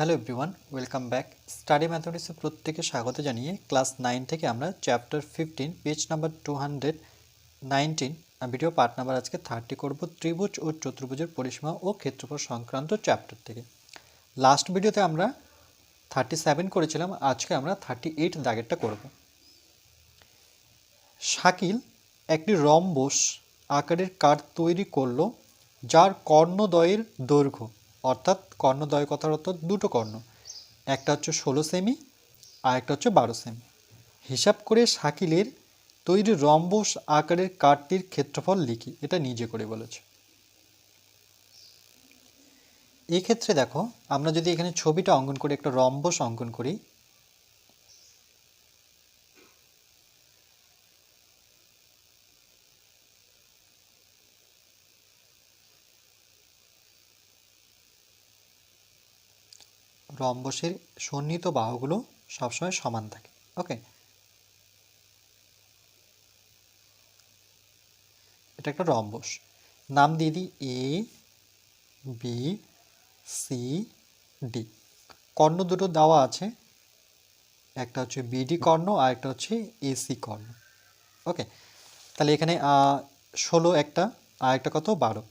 Hello everyone welcome back study ম্যাথমেটিক্সে প্রত্যেকে স্বাগত জানিয়ে ক্লাস নাইন থেকে আমরা chapter fifteen page number two hundred nineteen video part number আজকে থার্টি করব ত্রিভুজ ও চতুর্ভুজের পরিসীমা ও ক্ষেত্রফল সংক্রান্ত চ্যাপ্টার থেকে। লাস্ট ভিডিওতে আমরা থার্টি সেভেন করেছিলাম, আজকে আমরা থার্টি এইট দাগেরটা করব। শাকিল একটি রম্বস আকারের কাঠ তৈরি করল, যার কর্ণদ্বয়ের দৈর্ঘ্য অর্থাৎ কর্ণদ্বয় কথার অর্থ দুটো কর্ণ। একটা হচ্ছে ষোলো সেমি আর একটা হচ্ছে বারো সেমি। হিসাব করে শাকিলের তৈরি রম্বস আকারের কাঠটির ক্ষেত্রফল লিখি, এটা নিজে করে বলেছে। এক্ষেত্রে ক্ষেত্রে দেখো, আমরা যদি এখানে ছবিটা অঙ্কন করে, একটা রম্বস অঙ্কন করি রম্বসের সন্নিহিত বাহুগুলো সবসময় সমান থাকে। ওকে? এটা একটা রম্বস। নাম দিয়ে দিই এ বি সি ডি কর্ণ দুটো দেওয়া আছে। একটা হচ্ছে বিডি কর্ণ আর একটা হচ্ছে এসি কর্ণ। ওকে? তাহলে এখানে ষোলো একটা আর একটা কত? বারো।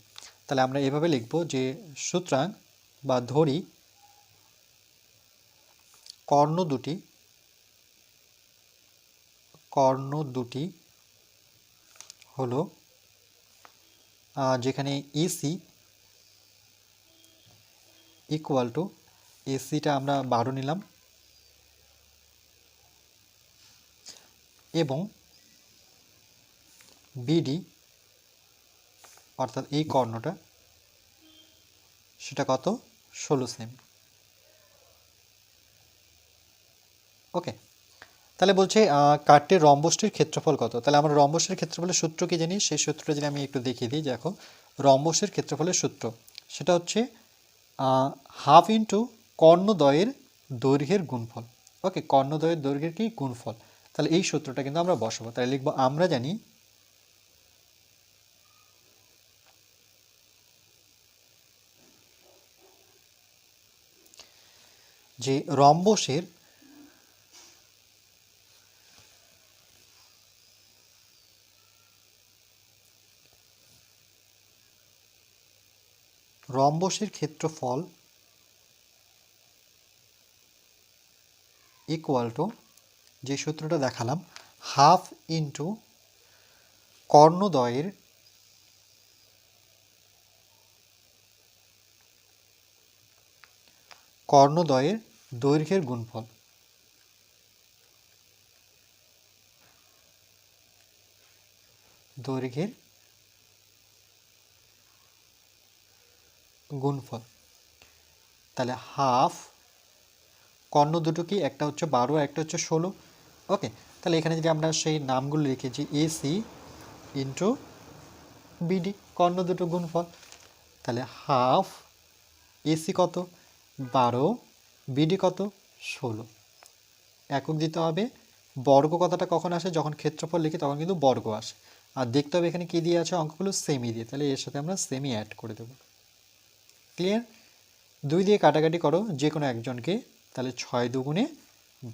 তাহলে আমরা এভাবে লিখব যে সুতরাং বা ধরি কর্ণ দুটি কর্ণ দুটি হলো যেখানে এসি ইকুয়াল টু এসিটা আমরা বারো নিলাম। এবং বিডি অর্থাৎ এই কর্ণটা, সেটা কত? ষোলো সেমি। ওকে তাহলে বলছে কাঠটির রম্বসটির ক্ষেত্রফল কত? তাহলে আমরা রম্বসের ক্ষেত্রফলের সূত্র কি জানি? সেই সূত্রটা যদি আমি একটু দেখিয়ে দিই, দেখো, রম্বসের ক্ষেত্রফলের সূত্র। সেটা হচ্ছে হাফ ইন্টু কর্ণদ্বয়ের দৈর্ঘ্যের গুণফল। ওকে কর্ণদয়ের দৈর্ঘ্যের কি? গুণফল। তাহলে এই সূত্রটা কিন্তু আমরা বসাবো। তাহলে লিখব, আমরা জানি, যে রম্বসের রম্বসের ক্ষেত্রফল ইকুয়াল টু যে সূত্রটা দেখালাম হাফ ইন্টু কর্ণদ্বয়ের কর্ণদ্বয়ের দৈর্ঘ্যের গুণফল। দৈর্ঘ্যের গুণফল। তাহলে হাফ কর্ণ দুটো কি একটা হচ্ছে বারো, একটা হচ্ছে ষোলো। ওকে, তাহলে এখানে যদি আমরা সেই নামগুলো লিখেছি এসি ইন্টু বিডি কর্ণ দুটো গুণফল। তাহলে হাফ এসি কত? বারো বিডি কত? ষোলো। একক দিতে হবে। বর্গ কথাটা কখন আসে? যখন ক্ষেত্রফল লিখি তখন কিন্তু বর্গ আসে। আর দেখতে হবে এখানে কী দিয়ে আছে? অঙ্কগুলো সেমি দিয়ে। তাহলে এর সাথে আমরা সেমি অ্যাড করে দেবো। ক্লিয়ার দুই দিয়ে কাটাকাটি করো, যে কোনো একজনকে, তাহলে ছয় দুগুণে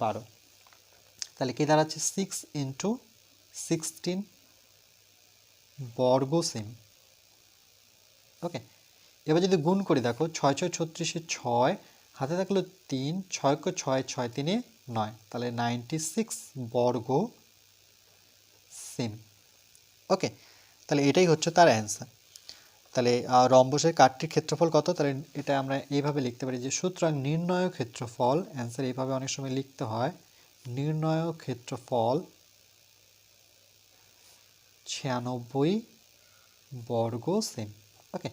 বারো। তাহলে কী দাঁড়াচ্ছে? সিক্স ইন্টু সিক্সটিন বর্গ সেম ওকে এবার যদি গুণ করে দেখো, ছয় ছয় ছত্রিশে ছয়, হাতে থাকল তিন, ছয় ছয় ছয় তিনে নয়। তাহলে নাইনটি সিক্স বর্গ সেম ওকে তাহলে এটাই হচ্ছে তার অ্যান্সার তাহলে রম্বসের কাঠটির ক্ষেত্রফল কত? তাহলে এটা আমরা এইভাবে লিখতে পারি যে, সুতরাং নির্ণয় ক্ষেত্রফল অ্যান্সার এইভাবে অনেক সময় লিখতে হয়, নির্ণয় ক্ষেত্রফল ছিয়ানব্বই বর্গ সেম ওকে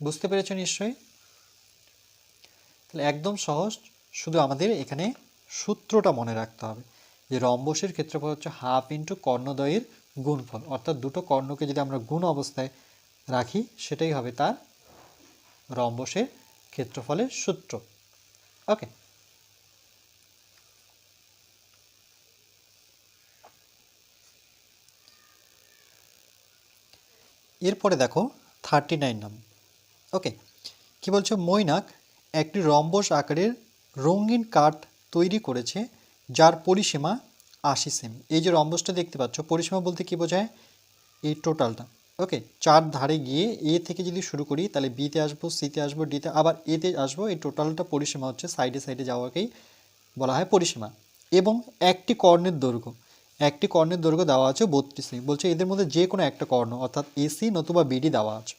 বুঝতে পেরেছ নিশ্চয়ই? তাহলে একদম সহজ, শুধু আমাদের এখানে সূত্রটা মনে রাখতে হবে যে, রম্বসের ক্ষেত্রফল হচ্ছে হাফ ইন্টু কর্ণদয়ের গুণফল। অর্থাৎ দুটো কর্ণকে যদি আমরা গুণ অবস্থায় রাখি, সেটাই হবে তার রম্বসের ক্ষেত্রফলের সূত্র। ওকে। এরপরে দেখো থার্টি নাইন নাম ওকে, কি বলছো? মৈনাক একটি রম্বস আকারের রঙিন কাঠ তৈরি করেছে, যার পরিসীমা আশি সেমি এই যে রম্বসটা দেখতে পাচ্ছ, পরিসীমা বলতে কি বোঝায়? এই টোটালটা ওকে চার ধারে গিয়ে এ থেকে যদি শুরু করি, তাহলে বিতে আসব সিতে আসব ডিতে আবার এতে আসব, এই টোটালটা পরিসীমা হচ্ছে সাইডে সাইডে যাওয়াকেই বলা হয় পরিসীমা। এবং একটি কর্ণের দৈর্ঘ্য, একটি কর্ণের দৈর্ঘ্য দেওয়া আছে বত্রিশ সেমি বলছে এদের মধ্যে যে কোনো একটা কর্ণ, অর্থাৎ এসি নতুবা বিডি দেওয়া আছে।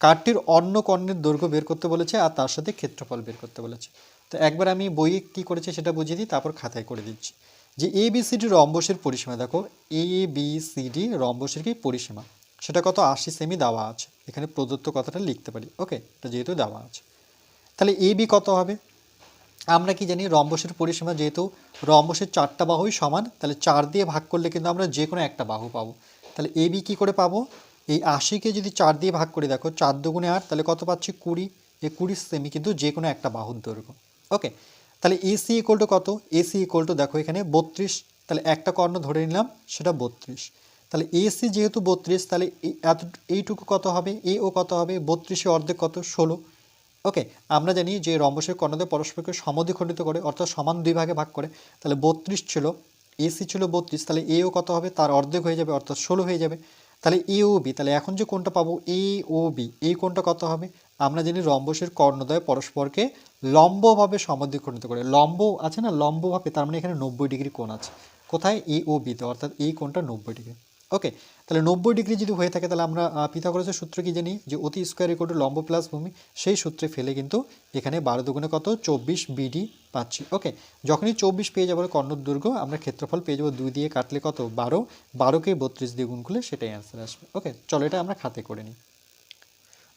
কাঠটির অন্য কর্ণের দৈর্ঘ্য বের করতে বলেছে আর তার সাথে ক্ষেত্রফল বের করতে বলেছে। তো একবার আমি বইয়ে কী করেছি সেটা বুঝিয়ে দিই, তারপর খাতায় করে দিচ্ছি। যে এ বি সি ডি রম্বসের পরিসীমা, দেখো এ বি সি ডি রম্বসের কি পরিসীমা? সেটা কত? আশি সেমি দেওয়া আছে। এখানে প্রদত্ত কথাটা লিখতে পারি। ওকে এটা যেহেতু দেওয়া আছে। তাহলে এ বি কত হবে? আমরা কি জানি রম্বসের পরিসীমা যেহেতু রম্বসের চারটা বাহুই সমান, তাহলে চার দিয়ে ভাগ করলে কিন্তু আমরা যে কোনো একটা বাহু পাবো। তাহলে এ বি কী করে পাবো? এই আশিকে যদি চার দিয়ে ভাগ করে, দেখো চার দুগুণে আট, তাহলে কত পাচ্ছি? কুড়ি। এই কুড়ি সেমি কিন্তু যে কোনো একটা বাহুর দৈর্ঘ্য। ওকে তাহলে এসি ইকুয়াল টু কত? এসি ইকুয়াল টু দেখো এখানে বত্রিশ। তাহলে একটা কর্ণ ধরে নিলাম, সেটা বত্রিশ। তাহলে এসি যেহেতু বত্রিশ, তাহলে এত এইটুকু কত হবে? এ ও কত হবে? বত্রিশে অর্ধেক কত? ষোলো। ওকে, আমরা জানি যে রম্বসের কর্ণদের পরস্পরকে সমদ্বিখণ্ডিত করে, অর্থাৎ সমান দুই ভাগে ভাগ করে। তাহলে বত্রিশ ছিল এসি ছিল বত্রিশ, তাহলে এও কত হবে? তার অর্ধেক হয়ে যাবে, অর্থাৎ ষোলো হয়ে যাবে। তাহলে এ ও বি তাহলে এখন যে কোনটা পাবো? এ ও বি এই কোনটা কত হবে? আমরা জানি রম্বসের কর্ণদ্বয় পরস্পরকে লম্বভাবে সমদ্বিখণ্ডিত করে, লম্ব আছে না? লম্বভাবে, তার মানে এখানে নব্বই ডিগ্রি কোণ আছে। কোথায়? এ ও বিতে অর্থাৎ এই কোণটা নব্বই ডিগ্রি। ওকে, তাহলে নব্বই ডিগ্রি যদি হয়ে থাকে, তাহলে আমরা পিথাগোরাসের সূত্র কি জানি? যে অতি স্কোয়ার ইকুয়াল লম্ব প্লাস ভূমি, সেই সূত্রে ফেলে কিন্তু এখানে বারো দুগুণে কত? চব্বিশ বিডি পাচ্ছি। ওকে, যখনই চব্বিশ পেয়ে যাব কর্ণর দৈর্ঘ্য আমরা ক্ষেত্রফল পেয়ে যাব দুই দিয়ে কাটলে কত? বারো। বারোকে বত্রিশ দিয়ে গুণ সেটাই অ্যান্সার আসবে। ওকে, চলো এটা আমরা খাতে করে নিই।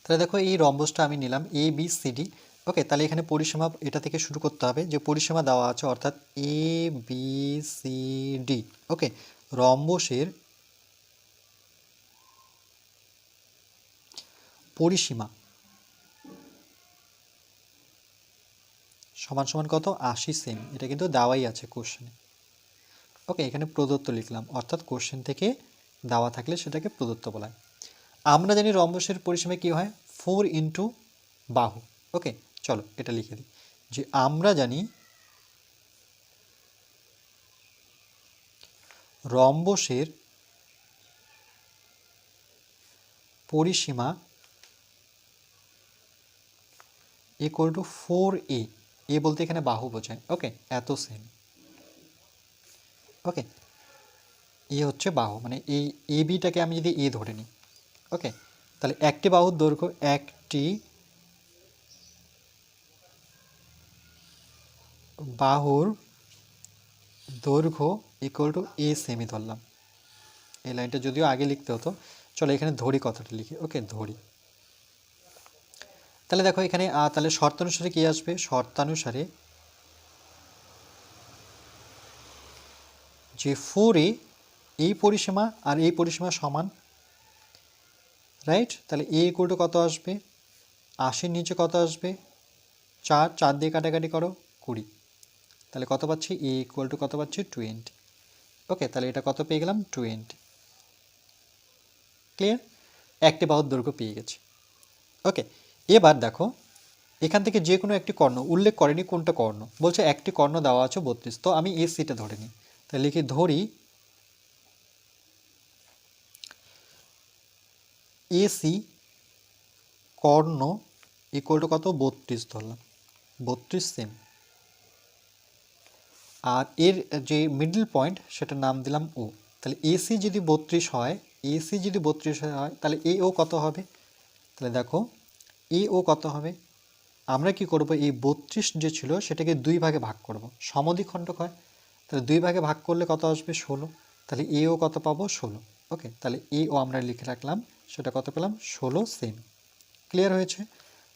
তাহলে দেখো এই রম্বসটা আমি নিলাম A B C D okay তাহলে এখানে পরিসীমা এটা থেকে শুরু করতে হবে। যে পরিসীমা দেওয়া আছে, অর্থাৎ A B C D okay রম্বসের পরিসীমা সমান সমান কত? আশি সেম। এটা কিন্তু দেওয়াই আছে কোশ্চেনে ওকে এখানে প্রদত্ত লিখলাম। অর্থাৎ কোশ্চেন থেকে দেওয়া থাকলে সেটাকে প্রদত্ত বলা হয়। আমরা জানি রম্বসের পরিসীমা কি হয়? ফোর ইন্টু বাহু। ওকে, চলো এটা লিখে দিই। যে আমরা জানি রম্বসের পরিসীমা equal to four A A বলতে এখানে বাহু বোঝায়। ওকে, এত সেম ওকে এ হচ্ছে বাহু। মানে এই এ বিটাকে আমি যদি এ ধরে নিই। ওকে তাহলে একটি বাহুর দৈর্ঘ্য একটি বাহুর দৈর্ঘ্য ইকুয়াল টু এ সেমি ধরলাম। এই লাইনটা যদিও আগে লিখতে হতো, চলো এখানে ধরি কথাটা লিখি। ওকে ধরি। তাহলে দেখো এখানে তাহলে শর্তানুসারে কি আসবে? শর্তানুসারে যে ফোরে এই পরিসীমা আর এই পরিসীমা সমান রাইট তাহলে এ ইকুয়াল টু কত আসবে? আশির নিচে কত আসবে? চার চার দিয়ে কাটাকাটি করো, কুড়ি। তাহলে কত পাচ্ছি? এ ইকুয়াল টু কত পাচ্ছি? টোয়েন্টি ওকে তাহলে এটা কত পেয়ে গেলাম? টোয়েন্টি ক্লিয়ার একটি বাহুর দৈর্ঘ্য পেয়ে গেছি। ওকে এবার দেখো, এখান থেকে যে কোনো একটি কর্ণ, উল্লেখ করেনি কোনটা কর্ণ। বলছে একটি কর্ণ দেওয়া আছে বত্রিশ, তো আমি এ সিটা ধরে নিই। তাহলে লিখি ধরি এসি কর্ণ ইকুয়াল টু কত? বত্রিশ ধরলাম। বত্রিশ সেম আর এর যে মিডল পয়েন্ট সেটার নাম দিলাম ও তাহলে এসি যদি বত্রিশ হয় এসি যদি বত্রিশ হয়, তাহলে এ ও কত হবে? তাহলে দেখো এ ও কত হবে? আমরা কি করব? এই বত্রিশ যে ছিল, সেটাকে দুই ভাগে ভাগ করব। সমদ্বিখণ্ডক হয়। তাহলে দুই ভাগে ভাগ করলে কত আসবে? ষোলো। তাহলে এ ও কত পাবো? ষোলো। ওকে তাহলে এ ও আমরা লিখে রাখলাম। সেটা কত পেলাম? ষোলো সেম। ক্লিয়ার হয়েছে?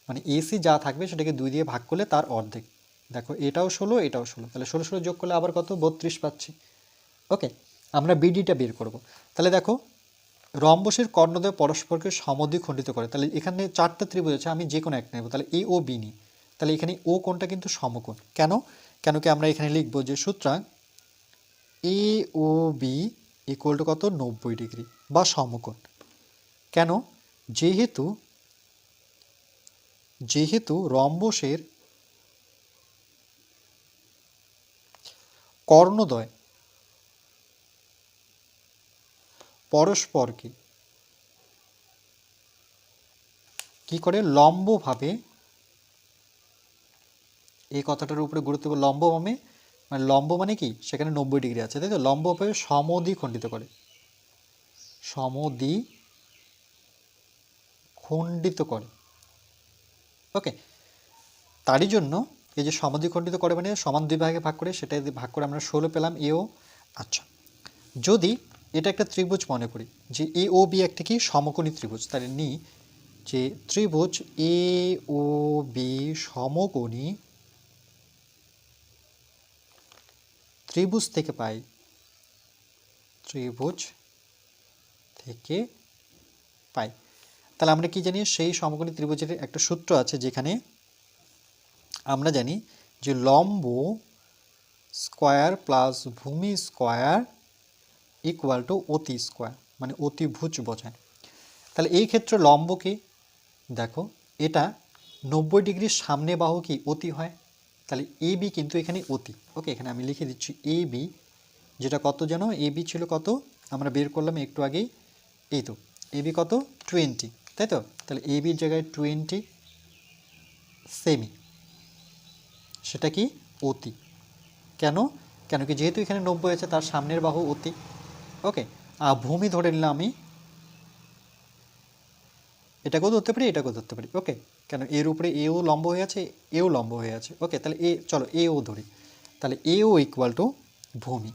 মানে এসি যা থাকবে সেটাকে দুই দিয়ে ভাগ করলে তার অর্ধেক। দেখো, এটাও ষোলো এটাও ষোলো। তাহলে ষোলো ষোলো যোগ করলে আবার কত? বত্রিশ পাচ্ছি। ওকে আমরা বিডিটা বের করব। তাহলে দেখো, রম্বসের কর্ণদ্বয় পরস্পরকে সমদ্বিখণ্ডিত করে। তাহলে এখানে চারটা ত্রিভুজ আছে, আমি যে কোনো একটা নেব। তাহলে এ ও বি নিই। তাহলে এখানে ও কোনটা কিন্তু সমকোণ। কেন? কেন কি আমরা এখানে লিখব যে সুতরাং A O B equal to কত? নব্বই ডিগ্রি বা সমকোণ। কেন? যেহেতু যেহেতু রম্বসের কর্ণদ্বয় পরস্পরকে কি করে? লম্বভাবে এই কথাটার উপরে গুরুত্ব লম্ব মানে মানে লম্ব মানে কি? সেখানে নব্বই ডিগ্রি আছে, তাই তো? লম্বভাবে সমদ্বি খণ্ডিত করে। সমদ্বি খণ্ডিত করে। ওকে তারই জন্য এই যে সমদ্বিখণ্ডিত করে মানে সমান দুই ভাগে ভাগ করে সেটা যদি ভাগ করে আমরা ষোলো পেলাম এও আচ্ছা। যদি এটা একটা ত্রিভুজ মনে করি, যে এ ও বি একটা কি? সমকোণী ত্রিভুজ। তাহলে নি, যে ত্রিভুজ এ ও বি সমকোণী ত্রিভুজ থেকে পাই, ত্রিভুজ থেকে পাই। তাহলে আমরা কি জানি? সেই সমকোণী ত্রিভুজের একটা সূত্র আছে যেখানে আমরা জানি যে লম্ব স্কোয়ার প্লাস ভূমি স্কোয়ার ইকুয়াল টু অতি স্কোয়ার মানে অতিভুজ বোঝায় তাহলে এই ক্ষেত্রে লম্বকে দেখো, এটা নব্বই ডিগ্রির সামনে বাহু কি? অতি হয়। তাহলে এ বি কিন্তু এখানে অতি। ওকে, এখানে আমি লিখে দিচ্ছি এ বি, যেটা কত যেন এ বি ছিল কত? আমরা বের করলাম একটু আগেই, এই তো, এ বি কত? টোয়েন্টি। তাই তো তাহলে এ বির জায়গায় টোয়েন্টি সেমি সেটা কি? অতি। কেন? কেন কি যেহেতু এখানে নব্বই আছে, তার সামনের বাহু অতি। ওকে আর ভূমি ধরে নিলাম আমি। এটাকেও ধরতে পারি, এটাকেও ধরতে পারি। ওকে কেন? এর উপরে এও লম্ব হয়ে আছে এও লম্ব হয়ে আছে। ওকে তাহলে এ চলো এও ধরি। তাহলে এও ইকুয়াল টু ভূমি।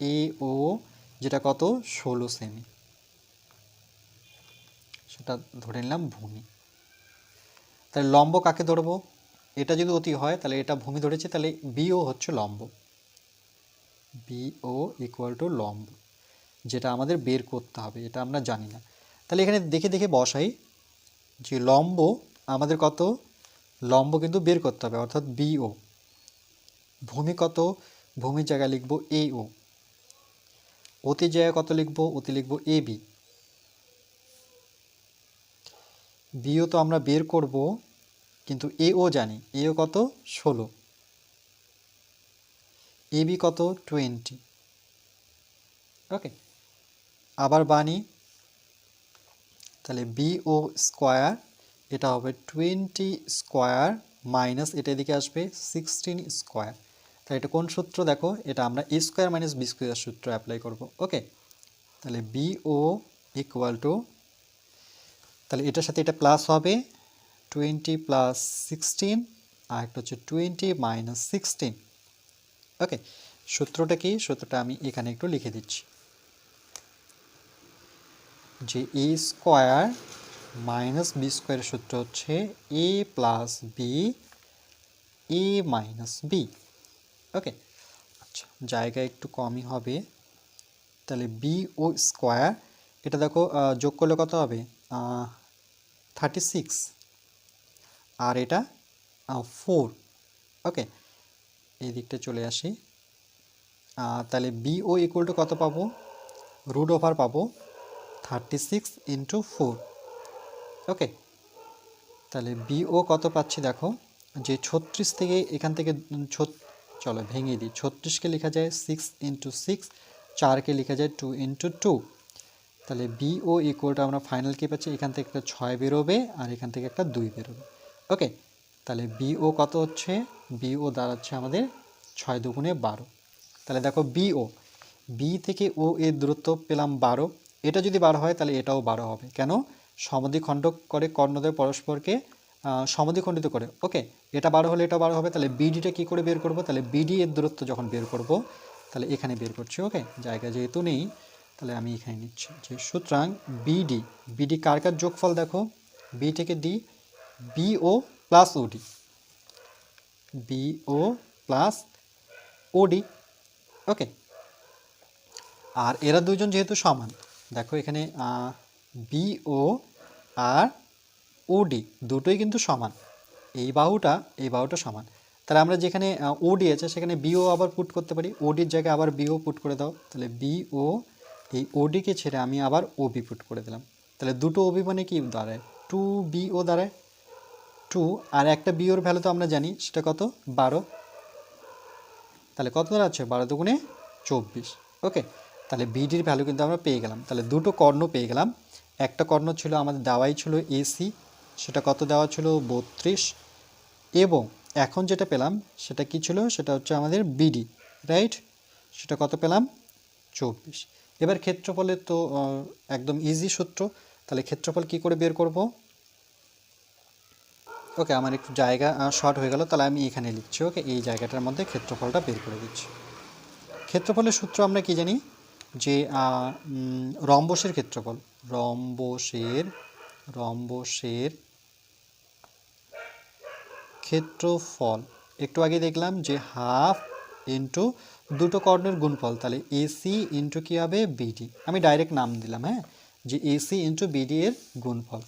এ ও যেটা কত? ষোলো সেমি সেটা ধরে নিলাম ভূমি। তাহলে লম্ব কাকে ধরবো? এটা যদি অতি হয়, তাহলে এটা ভূমি ধরেছে, তাহলে বিও হচ্ছে লম্ব। বিও ইকুয়াল টু লম্ব, যেটা আমাদের বের করতে হবে, এটা আমরা জানি না। তাহলে এখানে দেখে দেখে বসাই যে লম্ব আমাদের কত? লম্ব কিন্তু বের করতে হবে, অর্থাৎ বিও। ভূমি কত? ভূমির জায়গায় লিখব এ ও অতির জায়গায় কত লিখব? অতি লিখব এ বি। বিও তো আমরা বের করব, কিন্তু এও জানি। এও কত? ষোলো। এ বি কত? টোয়েন্টি। ওকে। আবার বানি। তাহলে বি ও স্কোয়ার, এটা হবে টোয়েন্টি স্কোয়ার মাইনাস, এটা এদিকে আসবে সিক্সটিন স্কোয়ার। তাহলে এটা কোন সূত্র? দেখো, এটা আমরা A square minus B square সূত্র অ্যাপ্লাই করব। ওকে। তাহলে বি ও ইকুয়াল টু তাহলে এটার সাথে এটা প্লাস হবে টোয়েন্টি প্লাস সিক্সটিন আর একটা হচ্ছে টোয়েন্টি মাইনাস সিক্সটিন ওকে সূত্রটা কি? সূত্রটা আমি এখানে একটু লিখে দিচ্ছি। যে এ স্কোয়ার মাইনাস বি স্কোয়ারের সূত্র হচ্ছে A plus B A minus B okay আচ্ছা জায়গা একটু কমই হবে। তাহলে বি ও স্কোয়ার এটা দেখো যোগ করলে কত হবে? থার্টি সিক্স আর এটা ফোর ওকে এই দিকটা চলে আসি। তাহলে বি ও ইকুয়াল টু কত পাবো? রুট ওভার পাবো thirty six into four okay তাহলে বিও কত পাচ্ছি দেখো? যে ছত্রিশ থেকে এখান থেকে চলো ভেঙে দিই, ছত্রিশকে লেখা যায় সিক্স ইন্টু সিক্স চারকে লেখা যায় টু ইন্টু টু তাহলে বিও ইকুয়ালটা আমরা ফাইনাল কী পাচ্ছি এখান থেকে একটা ছয় বেরোবে আর এখান থেকে একটা দুই বেরোবে। ওকে তাহলে বিও কত হচ্ছে? বিও দাঁড়াচ্ছে আমাদের ছয় দুগুণে বারো। তাহলে দেখো বিও বি থেকে ও এর দূরত্ব পেলাম বারো। এটা যদি বারো হয় তাহলে এটাও বারো হবে। কেন? সমদ্বিখণ্ড করে কর্ণদ্বয় পরস্পরকে আহ, সমদ্বিখণ্ডিত করে। ওকে এটা বারো হলে এটা বারো হবে। তাহলে বিডিটা কী করে বের করব? তাহলে বিডি এর দূরত্ব যখন বের করব তাহলে এখানে বের করছি। ওকে জায়গা যেহেতু নেই তাহলে আমি এখানে নিচ্ছি যে সুতরাং বিডি বিডি কার কার যোগফল দেখো? বি থেকে D BO plus OD BO plus OD okay আর এরা দুজন যেহেতু সমান, দেখো এখানে বিও আর ওডি দুটোই কিন্তু সমান। এই বাহুটা এই বাহুটা সমান। তাহলে আমরা যেখানে ওডি আছে সেখানে বিও আবার পুট করতে পারি। ওডির জায়গায় আবার বিও পুট করে দাও। তাহলে বিও এই ওডিকে ছেড়ে আমি আবার ওবি পুট করে দিলাম। তাহলে দুটো ওবি মানে কি? দাঁড়ায়। টু বিও দাঁড়ায়। টু আর একটা বিওর ভ্যালু তো আমরা জানি। সেটা কত? বারো। তাহলে কত দাঁড়াচ্ছে? বারো দুগুণে চব্বিশ। ওকে তাহলে বিডির ভ্যালু কিন্তু আমরা পেয়ে গেলাম। তাহলে দুটো কর্ণ পেয়ে গেলাম। একটা কর্ণ ছিল আমাদের দেওয়াই ছিল এসি সেটা কত দেওয়া ছিল? বত্রিশ। এবং এখন যেটা পেলাম, সেটা কি ছিল? সেটা হচ্ছে আমাদের বিডি রাইট সেটা কত পেলাম? চব্বিশ। এবার ক্ষেত্রফলের তো একদম ইজি সূত্র। তাহলে ক্ষেত্রফল কি করে বের করব? ওকে, আমার একটু জায়গা শর্ট হয়ে গেল, তাহলে আমি এখানে লিখছি, ওকে? এই জায়গাটার মধ্যে ক্ষেত্রফলটা বের করে দিচ্ছি। ক্ষেত্রফলের সূত্র আমরা কি জানি? যে রম্বসের ক্ষেত্রফল। রম্বসের রম্বসের ক্ষেত্রফল। একটু আগে দেখলাম যে হাফ ইন্টু দুটো কর্ণের গুণফল, তাহলে এসি ইন্টু কী হবে? বিডি আমি ডাইরেক্ট নাম দিলাম হ্যাঁ? যে এসি ইন্টু বিডি এর গুণফল।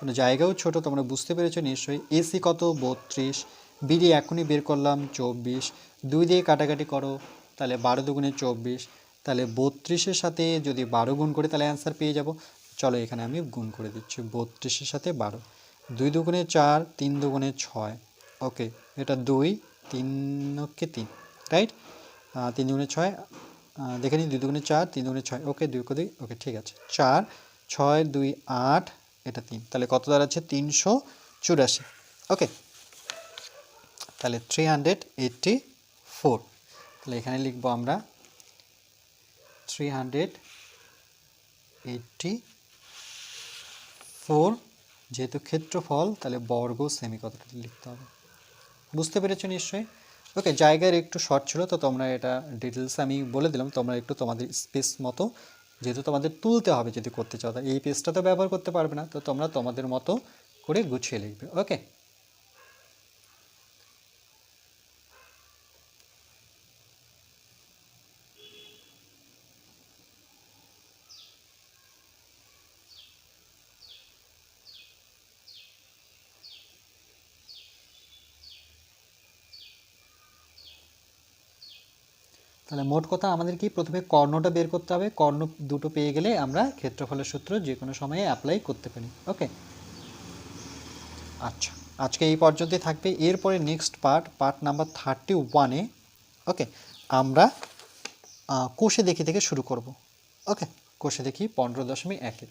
মানে জায়গাও ছোট, তোমরা বুঝতে পেরেছ নিশ্চয়ই। এসি কত? বত্রিশ। বিডি এখনই বের করলাম, চব্বিশ। দুই দিয়ে কাটাকাটি করো, তাহলে বারো দুগুণে চব্বিশ। তাহলে বত্রিশের সাথে যদি বারো গুণ করে, তাহলে অ্যান্সার পেয়ে যাব। চলো এখানে আমি গুণ করে দিচ্ছি, বত্রিশের সাথে বারো। দুই দুগুণে চার, তিন দুগুণে ছয়। ওকে এটা দুই, তিন ওকে তিন রাইট তিন দুগুণে ছয় দেখে নিই দুই দুগুণে চার, তিন দুগুণে ছয়। ওকে, দুই দুই, ওকে, ঠিক আছে। চার, ছয়, দুই, আট, এটা তিন। তাহলে কত দাঁড়াচ্ছে? তিনশো চুরাশি। ওকে, তাহলে থ্রি হান্ড্রেড এইটটি ফোর তাহলে এখানে লিখব আমরা থ্রি হান্ড্রেড এইটটি ফোর যেহেতু ক্ষেত্রফল, তাহলে বর্গ সেমি কতটা লিখতে হবে? বুঝতে পেরেছ নিশ্চয়ই? ওকে, জায়গার একটু শর্ট ছিল, তো তোমরা এটা ডিটেলস আমি বলে দিলাম, তোমরা একটু তোমাদের স্পেস মতো, যেহেতু তোমাদের তুলতে হবে যদি করতে চাও এই পেজটা তো ব্যবহার করতে পারবে না, তো তোমরা তোমাদের মতো করে গুছিয়ে লিখবে ওকে মোট কথা আমাদের কি? প্রথমে কর্ণটা বের করতে হবে। কর্ণ দুটো পেয়ে গেলে আমরা ক্ষেত্রফলের সূত্র যে কোনো সময়ে অ্যাপ্লাই করতে পারি। ওকে আচ্ছা আজকে এই পর্যন্তই থাকবে। এরপরে next part part number thirty ওয়ানে ওকে আমরা কোষে দেখি থেকে শুরু করব। ওকে কোষে দেখি পনেরো দশমিক একের।